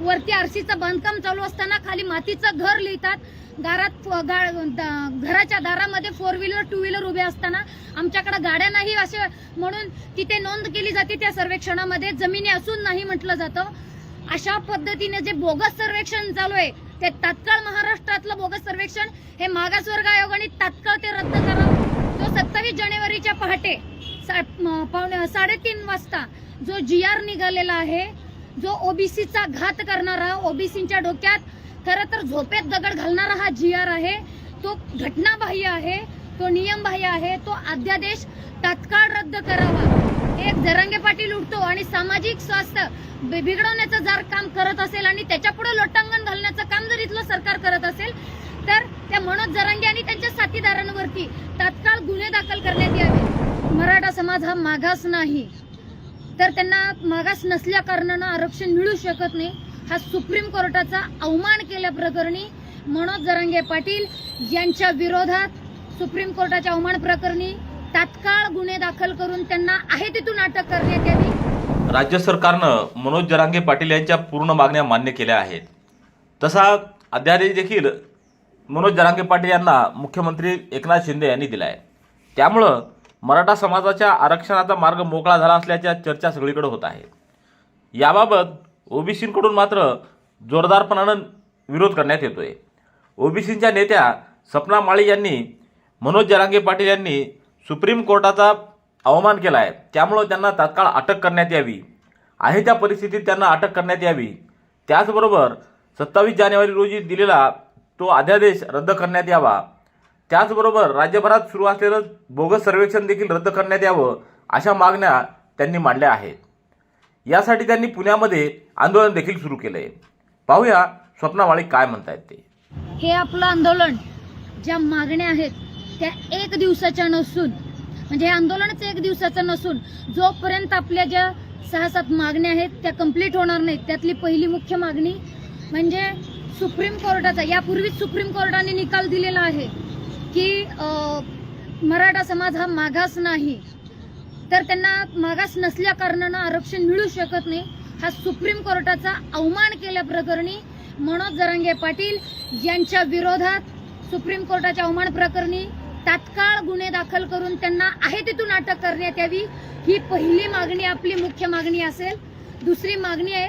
वरती आरसीचं बांधकाम चालू असताना खाली मातीचं घर लिहितात. दारात गा- घराच्या दारामध्ये फोर व्हीलर टू व्हीलर उभे असताना आमच्याकडे गाड्या नाही असे म्हणून तिथे नोंद केली जाते त्या सर्वेक्षणामध्ये. जमिनी असून नाही म्हटलं जातं. अशा पद्धतीने जे बोगस सर्वेक्षण चालू आहे ते तात्काळ महाराष्ट्रातलं बोगस सर्वेक्षण हे मागासवर्ग आयोगाने तात्काळ ते रद्द करावं जो सत्तावीस जानेवारीच्या पहाटे सा- पावणे साडेतीन वाजता जो जी आर निघालेला आहे जो ओबीसीचा घात करणारा ओबीसीच्या डोक्यात खरं तर झोपेत दगड घालणारा हा जी आर आहे तो घटनाबाह्य आहे तो नियमबाह्य आहे तो अध्यादेश तात्काळ रद्द करावा. एक जरांगे पाटील उठतो आणि सामाजिक स्वास्थ्य बि- बिघडवण्याचं जर काम करत असेल आणि त्याच्या पुढे लोटांगण घालण्याचं काम जर इथलं सरकार करत असेल तर त्या मनोज जरांगे आणि त्यांच्या साथीदारांवरती तात्काळ गुन्हे दाखल करण्यात यावे. मराठा समाज हा मागास नाही. तर त्यांना मागास नसल्या कारणानं आरक्षण मिळू शकत नाही. हा सुप्रीम कोर्टाचा अवमान केल्याप्रकरणी मनोज जरांगे पाटील यांच्या विरोधात सुप्रीम कोर्टाच्या अवमान प्रकरणी तात्काळ गुन्हे दाखल करून त्यांना आहे तिथून अटक करण्यात यावी. राज्य सरकारनं मनोज जरांगे पाटील यांच्या पूर्ण मागण्या मान्य केल्या आहेत. तसा अध्यादेश देखील मनोज जरांगे पाटील यांना मुख्यमंत्री एकनाथ शिंदे यांनी दिला आहे त्यामुळं मराठा समाजाच्या आरक्षणाचा मार्ग मोकळा झाला असल्याच्या चर्चा सगळीकडे होत आहे. याबाबत ओबीसींकडून मात्र जोरदारपणानं विरोध करण्यात येतोय. ओबीसींच्या नेत्या सपना माळी यांनी मनोज जरांगे पाटील यांनी सुप्रीम कोर्टाचा अवमान केला आहे त्यामुळं त्यांना तात्काळ अटक करण्यात यावी. आहे त्या परिस्थितीत त्यांना अटक करण्यात यावी. त्याचबरोबर सत्तावीस जानेवारी रोजी दिलेला तो अध्यादेश रद्द करण्यात यावा. त्याचबरोबर राज्यभरात सुरू असलेलं बोगस सर्वेक्षण देखील रद्द करण्यात यावं अशा मागण्या त्यांनी मांडल्या आहेत. यासाठी त्यांनी पुण्यामध्ये आंदोलन देखील सुरू केलंय. पाहूया स्वप्नामाळी काय म्हणतायत ते. हे आपलं आंदोलन ज्या मागण्या आहेत त्या एक दिवसाच्या नसून म्हणजे हे आंदोलनच एक दिवसाचं नसून जोपर्यंत आपल्या ज्या सहा सात मागण्या आहेत त्या कंप्लीट होणार नाहीत त्यातली पहिली मुख्य मागणी म्हणजे सुप्रीम कोर्टाचा यापूर्वीच सुप्रीम कोर्टाने निकाल दिलेला आहे. की मराठा समाज हा मागास नाही. तर त्यांना मागास नसल्या कारणानं आरक्षण मिळू शकत नाही. हा सुप्रीम कोर्टाचा अवमान केल्याप्रकरणी मनोज जरांगे पाटील यांच्या विरोधात सुप्रीम कोर्टाच्या अवमान प्रकरणी तात्काळ गुन्हे दाखल करून त्यांना आहे तिथून अटक करण्यात यावी. ही पहिली मागणी आपली मुख्य मागणी असेल. दुसरी मागणी आहे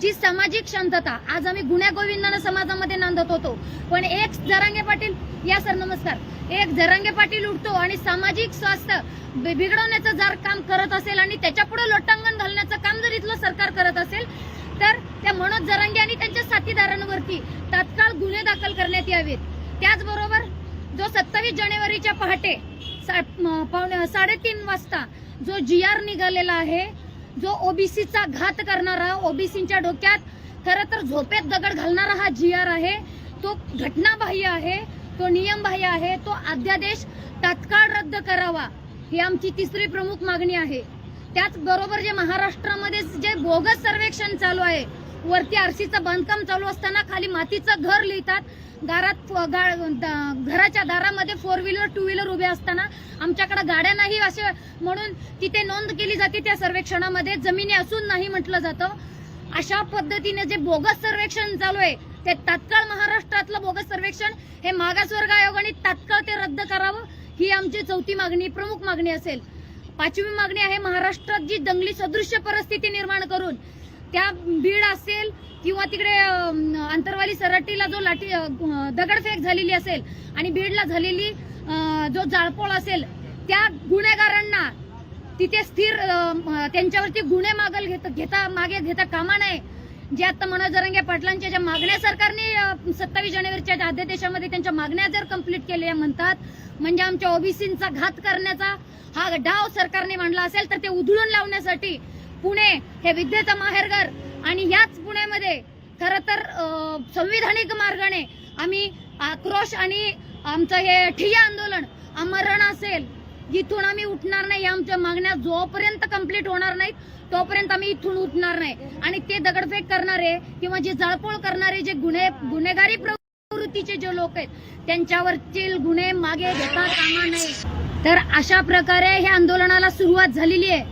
जी सामाजिक शांतता आज आम्ही गुन्ह्या गोविंदानं समाजामध्ये नांदत होतो. पण एक जरांगे पाटील या सर नमस्कार. एक जरांगे पाटील उठतो आणि सामाजिक स्वास्थ्य बिघडवण्याचं जर काम करत असेल आणि त्याच्या पुढे लोटांगण घालण्याचं काम जर इथलं सरकार करत असेल तर त्या मनोज जरांगे आणि त्यांच्या साथीदारांवरती तात्काळ गुन्हे दाखल करण्यात यावेत. त्याचबरोबर जो सत्तावीस जानेवारीच्या पहाटे सा- पावणे साडेतीन वाजता जो जी आर निघालेला आहे जो ओबीसीचा घात करणारा ओबीसीच्या डोक्यात खरं तर झोपेत दगड घालणारा हा जी आर आहे तो घटनाबाह्य आहे तो नियमबाह्य आहे तो अध्यादेश तात्काळ रद्द करावा ही आमची तिसरी प्रमुख मागणी आहे. त्याचबरोबर जे महाराष्ट्रामध्ये जे बोगस सर्वेक्षण चालू आहे वरती आरसीचं बांधकाम चालू असताना खाली मातीचं घर लिहितात. दारात दा- घराच्या दारामध्ये फोर व्हीलर टू व्हीलर उभे असताना आमच्याकडे गाड्या नाही असे म्हणून तिथे नोंद केली जाते त्या सर्वेक्षणामध्ये. जमिनी असून नाही म्हटलं जातं. अशा पद्धतीने जे बोगस सर्वेक्षण चालू आहे ते तात्काळ महाराष्ट्रातलं बोगस सर्वेक्षण हे मागासवर्ग आयोगाने तात्काळ ते रद्द करावं ही आमची चौथी मागणी प्रमुख मागणी असेल. पाचवी मागणी आहे महाराष्ट्रात जी दंगली सदृश्य परिस्थिती निर्माण करून त्या बीड असेल किंवा तिकडे अंतरवाली आंतरवाली सराटीला जो लाठी दगडफेक झालेली असेल आणि बीडला झालेली जो जाळपोळ असेल त्या गुन्हेगारांना तिथे स्थिर त्यांच्यावरती गुन्हे मागल घेता घेता मागे घेता कामा नये. जे आता मनोज जरंगे पाटलांच्या ज्या मागण्या सरकारने सत्तावीस जानेवारीच्या अध्यादेशामध्ये त्यांच्या मागण्या जर कंप्लीट केल्या म्हणतात म्हणजे आमच्या ओबीसींचा घात करण्याचा हा डाव सरकारने मांडला असेल तर ते उधळून लावण्यासाठी पुणे हे विद्येचं माहेरघर आणि याच पुण्यामध्ये खर तर संविधानिक मार्गाने आम्ही आक्रोश आणि आमचं हे ठिय्या आंदोलन आमरण असेल इथून आम्ही उठणार नाही. आमच्या मागण्या जोपर्यंत कंप्लीट होणार नाहीत तोपर्यंत आम्ही इथून उठणार नाही. आणि ते दगडफेक करणारे किंवा जे जळपोळ करणारे जे गुन्हे गुन्हेगारी प्रवृत्तीचे जे लोक आहेत त्यांच्यावरचे गुन्हे मागे घेता कामा नये. तर अशा प्रकारे ह्या आंदोलनाला सुरुवात झालेली आहे.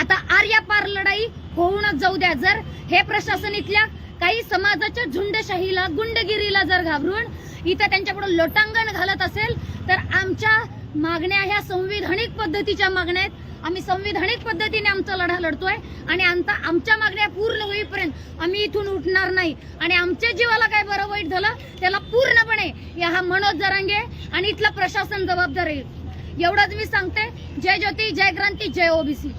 आता आर्या पार लढाई होऊनच जाऊ द्या. जर हे प्रशासन इथल्या काही समाजाच्या झुंडशाहीला गुंडगिरीला जर घाबरून इथं त्यांच्यापुढे लोटांगण घालत असेल तर आमच्या मागण्या ह्या संविधानिक पद्धतीच्या मागण्या आहेत. आम्ही संविधानिक पद्धतीने आमचा लढा लढतोय आणि आता आमच्या मागण्या पूर्ण होईपर्यंत आम्ही इथून उठणार नाही. आणि आमच्या जीवाला काय बरं वाईट झालं त्याला पूर्णपणे या हा मनोज जरांगे आणि इथलं प्रशासन जबाबदार आहे. एवढंच मी सांगते. जय ज्योती जय क्रांती जय ओबीसी.